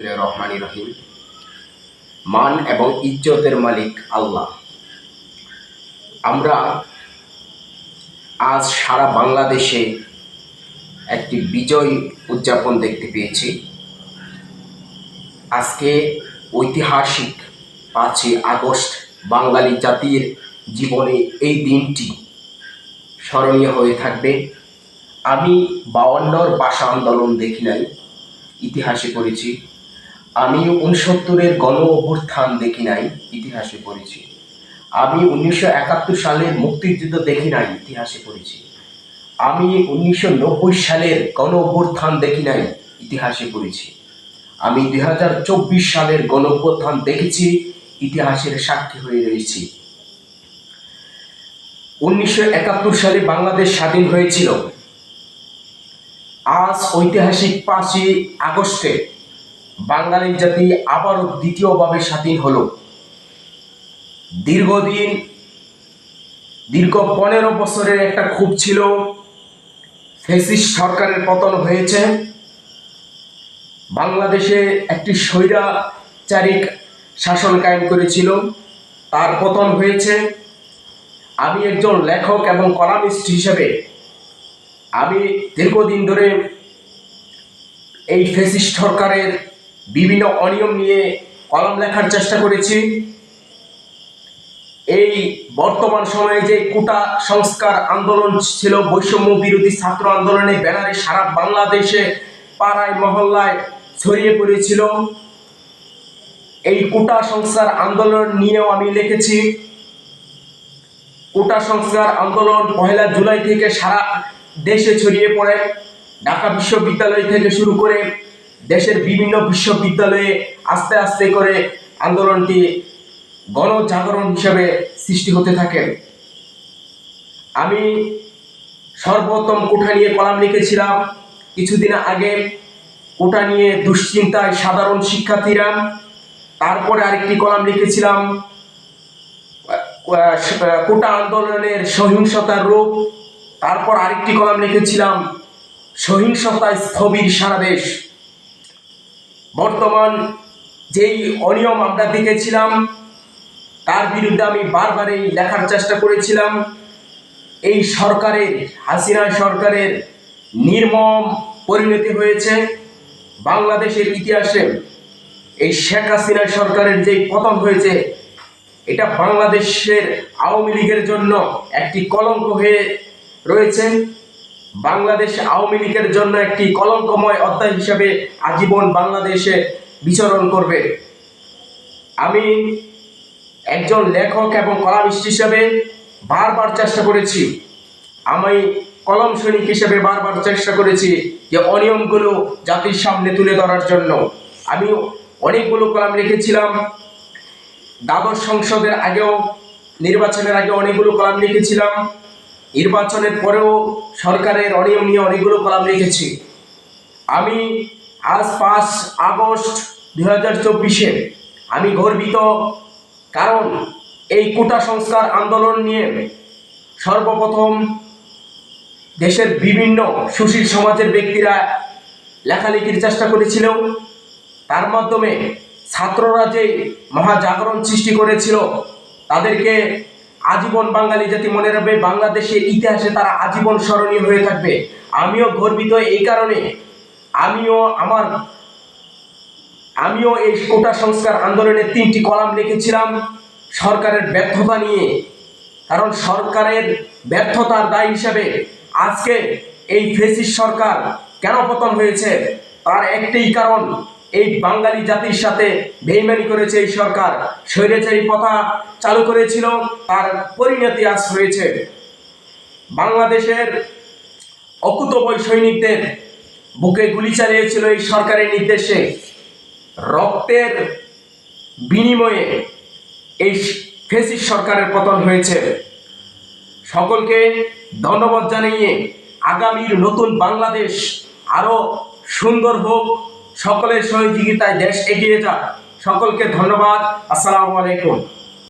রহমানি রহিম মান এবং ইজ্জতের মালিক আল্লাহ। আমরা আজ সারা বাংলাদেশে একটি বিজয় উদযাপন দেখতে পেয়েছি। আজকে ঐতিহাসিক পাঁচই আগস্ট বাঙালি জাতির জীবনে এই দিনটি স্মরণীয় হয়ে থাকবে। আমি বাউান্নর ভাষা আন্দোলন দেখি নাই, ইতিহাসে পড়েছি। আমি উনসত্তরের গণ অভ্যুত্থান দেখি নাই, ইতিহাসে পড়েছি। আমি উনিশশো একাত্তর সালের মুক্তিযুদ্ধ দেখি নাই, ইতিহাসে পড়েছি। আমি উনিশশো নব্বই সালের গণ অভ্যুত্থান দেখি নাই, ইতিহাসে পড়েছি। আমি দুই হাজার চব্বিশ সালের গণ অভ্যুত্থান দেখেছি, ইতিহাসের সাক্ষী হয়ে রয়েছি। উনিশশো একাত্তর সালে বাংলাদেশ স্বাধীন হয়েছিল। আজ ঐতিহাসিক পাঁচই আগস্টে বাঙালি জাতি আবারও দ্বিতীয়ভাবে স্বাধীন হলো। দীর্ঘদিন, দীর্ঘ পনেরো বছরের একটা ক্ষোভ ছিল ফেসিস্ট সরকারের পতন হয়েছে। বাংলাদেশে একটি স্বৈরাচারিক শাসন কায়েম করেছিল, তার পতন হয়েছে। আমি একজন লেখক এবং কলামিস্ট হিসেবে, আমি দীর্ঘদিন ধরে এই ফেসিস্ট সরকারের বিভিন্ন অনিয়ম নিয়ে কলম লেখার চেষ্টা করেছি। এই বর্তমান সময়ে যে কোটা সংস্কার আন্দোলন ছিল, বৈষম্য বিরোধী ছাত্র আন্দোলনের ব্যানারে সারা বাংলাদেশে পাড়ায়, মহল্লায় ছড়িয়ে পড়েছিল। এই কোটা সংস্কার আন্দোলন নিয়েও আমি লিখেছি। কোটা সংস্কার আন্দোলন পহেলা জুলাই থেকে সারা দেশে ছড়িয়ে পড়ে। ঢাকা বিশ্ববিদ্যালয় থেকে শুরু করে দেশের বিভিন্ন বিশ্ববিদ্যালয়ে আস্তে আস্তে করে আন্দোলনটি গণজাগরণ হিসাবে সৃষ্টি হতে থাকে। আমি সর্বোত্তম কোঠা নিয়ে কলাম লিখেছিলাম। কিছুদিন আগে কোটা নিয়ে দুশ্চিন্তায় সাধারণ শিক্ষার্থীরা তারপরে আরেকটি কলাম লিখেছিলাম। কোটা আন্দোলনের সহিংসতার রূপ। তারপর আরেকটি কলাম লিখেছিলাম, সহিংসতায় স্থবির সারা দেশ। বর্তমান যেই অনিয়ম আমরা দেখেছিলাম, তার বিরুদ্ধে আমি বারবারই লেখার চেষ্টা করেছিলাম। এই সরকারের, হাসিনা সরকারের নির্মম পরিণতি হয়েছে। বাংলাদেশের ইতিহাসে এই শেখ হাসিনা সরকারের যেই পতন হয়েছে, এটা বাংলাদেশের আওয়ামী লীগের জন্য একটি কলঙ্ক হয়ে রয়েছে। বাংলাদেশ আওয়ামী লীগের জন্য একটি কলঙ্কময় অধ্যায় হিসাবে আজীবন বাংলাদেশে বিচরণ করবে। আমি একজন লেখক এবং কলামিস্ট হিসাবে বারবার চেষ্টা করেছি। আমি কলম সৈনিক হিসেবে বারবার চেষ্টা করেছি যে অনিয়মগুলো জাতির সামনে তুলে ধরার জন্য। আমি অনেকগুলো কলাম লিখেছিলাম। দ্বাদশ সংসদের আগেও, নির্বাচনের আগে অনেকগুলো কলাম লিখেছিলাম। নির্বাচনের পরেও সরকারের অনিয়ম নিয়ে অনেকগুলো কলাম লিখেছি আমি আজ পাঁচ আগস্ট দুই হাজার চব্বিশে আমি গর্বিত কারণ এই কোটা সংস্কার আন্দোলন নিয়ে সর্বপ্রথম দেশের বিভিন্ন সুশীল সমাজের ব্যক্তিরা লেখালেখির চেষ্টা করেছিল। তার মাধ্যমে ছাত্ররা যে মহাজাগরণ সৃষ্টি করেছিল, তাদেরকে আজীবন বাঙালি জাতি মনে রাখবে, বাংলাদেশের ইতিহাসে তারা আজীবন স্মরণীয় হয়ে থাকবে। আমিও গর্বিত এই কারণে। আমিও আমার, আমিও এই কোটা সংস্কার আন্দোলনের তিনটি কলাম লিখেছিলাম, সরকারের ব্যর্থতা নিয়ে। কারণ সরকারের ব্যর্থতার দায় হিসাবে আজকে এই ফেসিস সরকার কেন পতন হয়েছে? তার একটাই কারণ এই বাঙালি জাতির সাথে বেইমানি করেছে এই সরকার, স্বৈরাচারী প্রথা চালু করেছিল, তার পরিণতি আজ হয়েছে। বাংলাদেশের অকুতবয় সৈনিকদের বুকে গুলি চালিয়েছিল এই সরকারের নির্দেশে। রক্তের বিনিময়ে এই ফেসিস সরকারের পতন হয়েছে। সকলকে ধন্যবাদ জানিয়ে আগামীর নতুন বাংলাদেশ আরও সুন্দর হোক সকলের সহযোগিতায় দেশ এগিয়ে যাক। সকলকে ধন্যবাদ। আসসালামু আলাইকুম।